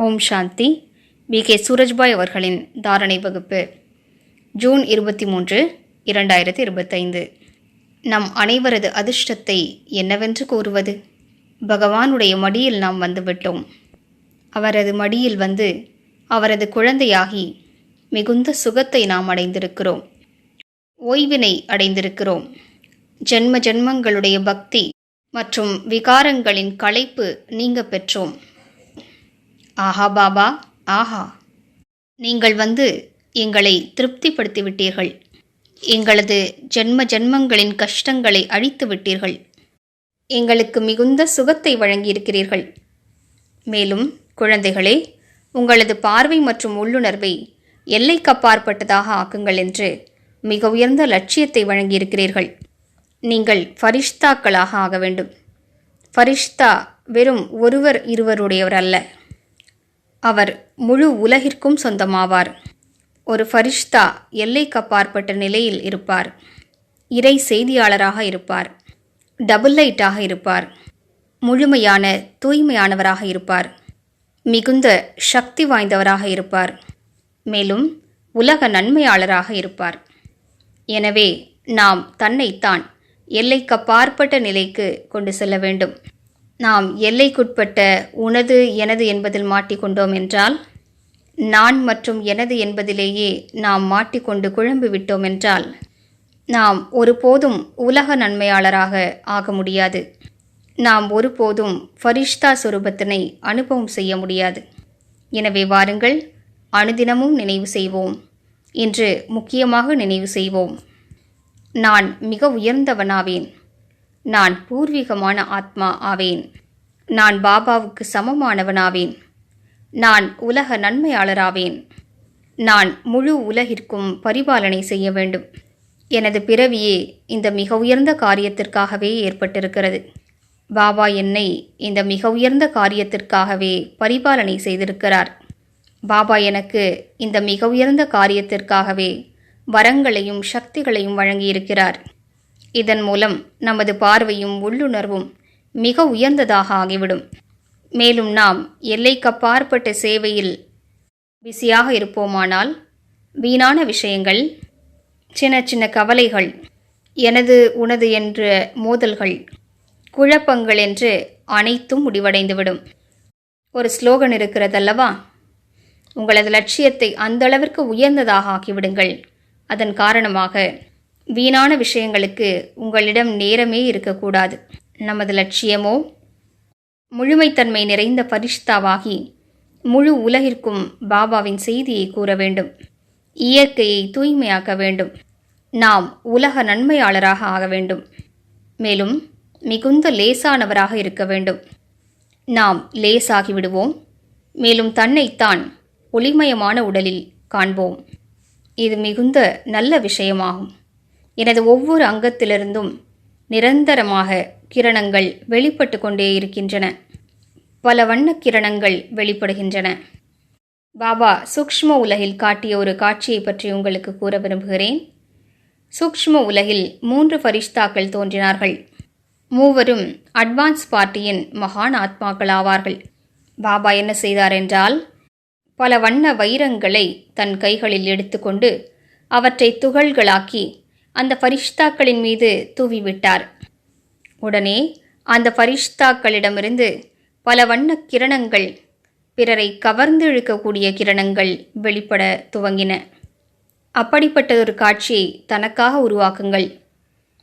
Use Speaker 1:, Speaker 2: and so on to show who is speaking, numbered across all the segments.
Speaker 1: ஓம் சாந்தி. V K. Surajbhai அவர்களின் தாரணை வகுப்பு. ஜூன் இருபத்தி மூன்று இரண்டாயிரத்தி இருபத்தைந்து. நம் அனைவரது அதிர்ஷ்டத்தை என்னவென்று கூறுவது? பகவானுடைய மடியில் நாம் வந்துவிட்டோம். அவரது மடியில் வந்து அவரது குழந்தையாகி மிகுந்த சுகத்தை நாம் அடைந்திருக்கிறோம். ஓய்வினை அடைந்திருக்கிறோம். ஜென்ம ஜென்மங்களுடைய பக்தி மற்றும் விகாரங்களின் களைப்பு நீங்க பெற்றோம். ஆஹா பாபா ஆஹா. நீங்கள் வந்து எங்களை திருப்திப்படுத்தி விட்டீர்கள் எங்களது ஜென்ம ஜென்மங்களின் கஷ்டங்களை அழித்து விட்டீர்கள் எங்களுக்கு மிகுந்த சுகத்தை வழங்கியிருக்கிறீர்கள். மேலும் குழந்தைகளே உங்களது பார்வை மற்றும் உள்ளுணர்வை எல்லைக்கப்பாற்பட்டதாக ஆக்குங்கள் என்று மிக உயர்ந்த லட்சியத்தை வழங்கியிருக்கிறீர்கள். நீங்கள் ஃபரிஷ்தாக்களாக ஆக வேண்டும். ஃபரிஷ்தா வெறும் ஒருவர் இருவருடையவர் அல்ல அவர் முழு உலகிற்கும் சொந்தமாவார். ஒரு ஃபரிஷ்தா எல்லைக்கப்பாற்பட்ட நிலையில் இருப்பார். இறை செய்தியாளராக இருப்பார். டபுள் லைட்டாக இருப்பார். முழுமையான தூய்மையானவராக இருப்பார். மிகுந்த சக்தி வாய்ந்தவராக இருப்பார். மேலும் உலக நன்மையாளராக இருப்பார். எனவே நாம் தன்னைத்தான் எல்லைக்கப்பாற்பட்ட நிலைக்கு கொண்டு செல்ல வேண்டும். நாம் எல்லைக்குட்பட்ட உனது எனது என்பதில் மாட்டிக்கொண்டோம் என்றால் நான் மற்றும் எனது என்பதிலேயே நாம் மாட்டிக்கொண்டு குழம்பு விட்டோம் என்றால் நாம் ஒருபோதும் உலக நன்மையாளராக ஆக முடியாது. நாம் ஒருபோதும் ஃபரிஷ்தா சுரூபத்தினை அனுபவம் செய்ய முடியாது. எனவே வாருங்கள் அனுதினமும் நினைவு செய்வோம். இன்று முக்கியமாக நினைவு செய்வோம். நான் மிக உயர்ந்தவனாவேன். நான் பூர்வீகமான ஆத்மா ஆவேன். நான் பாபாவுக்கு சமமானவனாவேன். நான் உலக நன்மையாளராவேன். நான் முழு உலகிற்கும் பரிபாலனை செய்ய வேண்டும். எனது பிறவியே இந்த மிக உயர்ந்த காரியத்திற்காகவே ஏற்பட்டிருக்கிறது. பாபா என்னை இந்த மிக உயர்ந்த காரியத்திற்காகவே பரிபாலனை செய்திருக்கிறார். பாபா எனக்கு இந்த மிக உயர்ந்த காரியத்திற்காகவே வரங்களையும் சக்திகளையும் வழங்கியிருக்கிறார். இதன் மூலம் நமது பார்வையும் உள்ளுணர்வும் மிக உயர்ந்ததாக ஆகிவிடும். மேலும் நாம் எல்லைக்கப்பாற்பட்ட சேவையில் பிஸியாக இருப்போமானால் வீணான விஷயங்கள் சின்ன சின்ன கவலைகள் எனது உனது என்ற மோதல்கள் குழப்பங்கள் என்று அனைத்தும் முடிவடைந்துவிடும். ஒரு ஸ்லோகன் இருக்கிறதல்லவா? உங்களது லட்சியத்தை அந்த அளவிற்கு உயர்ந்ததாக ஆக்கிவிடுங்கள். அதன் காரணமாக வீணான விஷயங்களுக்கு உங்களிடம் நேரமே இருக்கக்கூடாது. நமது லட்சியமோ முழுமைத்தன்மை நிறைந்த பரிஷ்தாவாகி முழு உலகிற்கும் பாபாவின் செய்தியை கூற வேண்டும். இயற்கையை தூய்மையாக்க வேண்டும். நாம் உலக நன்மையாளராக ஆக வேண்டும். மேலும் மிகுந்த லேசானவராக இருக்க வேண்டும். நாம் லேசாகி விடுவோம் மேலும் தன்னைத்தான் ஒளிமயமான உடலில் காண்போம். இது மிகுந்த நல்ல விஷயமாகும். எனது ஒவ்வொரு அங்கத்திலிருந்தும் நிரந்தரமாக கிரணங்கள் வெளிப்பட்டு கொண்டே இருக்கின்றன. பல வண்ண கிரணங்கள் வெளிப்படுகின்றன. பாபா சூக்ஷ்ம உலகில் காட்டிய ஒரு காட்சியை பற்றி உங்களுக்கு கூற விரும்புகிறேன். சூக்ஷ்ம உலகில் மூன்று ஃபரிஷ்தாக்கள் தோன்றினார்கள். மூவரும் அட்வான்ஸ் பார்ட்டியின் மகான் ஆத்மாக்கள் ஆவார்கள் பாபா என்ன செய்தார் என்றால் பல வண்ண வைரங்களை தன் கைகளில் எடுத்துக்கொண்டு அவற்றை துகள்களாக்கி அந்த ஃபரிஷ்தாக்களின் மீது தூவிவிட்டார். உடனே அந்த ஃபரிஷ்தாக்களிடமிருந்து பல வண்ண கிரணங்கள் பிறரை கவர்ந்து இழுக்கக்கூடிய கிரணங்கள் வெளிப்பட துவங்கின. அப்படிப்பட்ட ஒரு காட்சியை தனக்காக உருவாக்குங்கள்.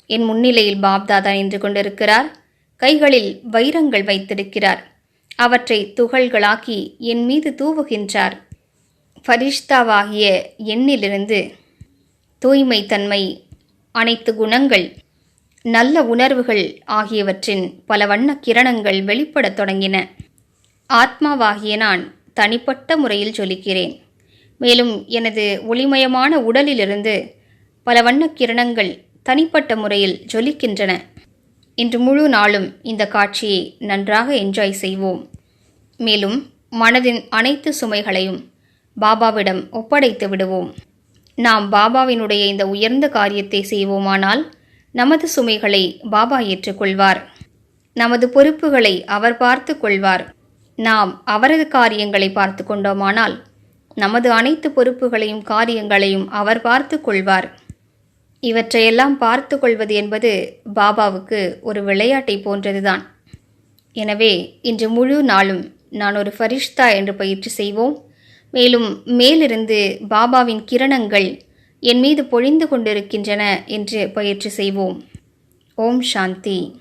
Speaker 1: என் முன்னிலையில் பாப்தாதா நின்று கொண்டிருக்கிறார். கைகளில் வைரங்கள் வைத்திருக்கிறார். அவற்றை துகள்களாக்கி என் மீது தூவுகின்றார். ஃபரிஷ்தாவாகிய எண்ணிலிருந்து தூய்மை தன்மை அனைத்து குணங்கள் நல்ல உணர்வுகள் ஆகியவற்றின் பல வண்ண கிரணங்கள் வெளிப்படத் தொடங்கின. ஆத்மாவாகிய நான் தனிப்பட்ட முறையில் ஜொலிக்கிறேன் மேலும் எனது ஒளிமயமான உடலிலிருந்து பல வண்ண கிரணங்கள் தனிப்பட்ட முறையில் ஜொலிக்கின்றன. இன்று முழு நாளும் இந்த காட்சியை நன்றாக என்ஜாய் செய்வோம். மேலும் மனதின் அனைத்து சுமைகளையும் பாபாவிடம் ஒப்படைத்து விடுவோம். நாம் பாபாவினுடைய இந்த உயர்ந்த காரியத்தை செய்வோமானால் நமது சுமைகளை பாபா ஏற்றுக்கொள்வார். நமது பொறுப்புகளை அவர் பார்த்து கொள்வார். நாம் அவரது காரியங்களை பார்த்து கொண்டோமானால் நமது அனைத்து பொறுப்புகளையும் காரியங்களையும் அவர் பார்த்து கொள்வார். இவற்றையெல்லாம் பார்த்து கொள்வது என்பது பாபாவுக்கு ஒரு விளையாட்டை போன்றதுதான். எனவே இன்று முழு நாளும் நான் ஒரு ஃபரிஷ்தா என்று பயிற்சி செய்வோம். மேலும் மேலிருந்து பாபாவின் கிரணங்கள் என் மீது பொழிந்து கொண்டிருக்கின்றன என்று பயிற்சி செய்வோம். ஓம் சாந்தி.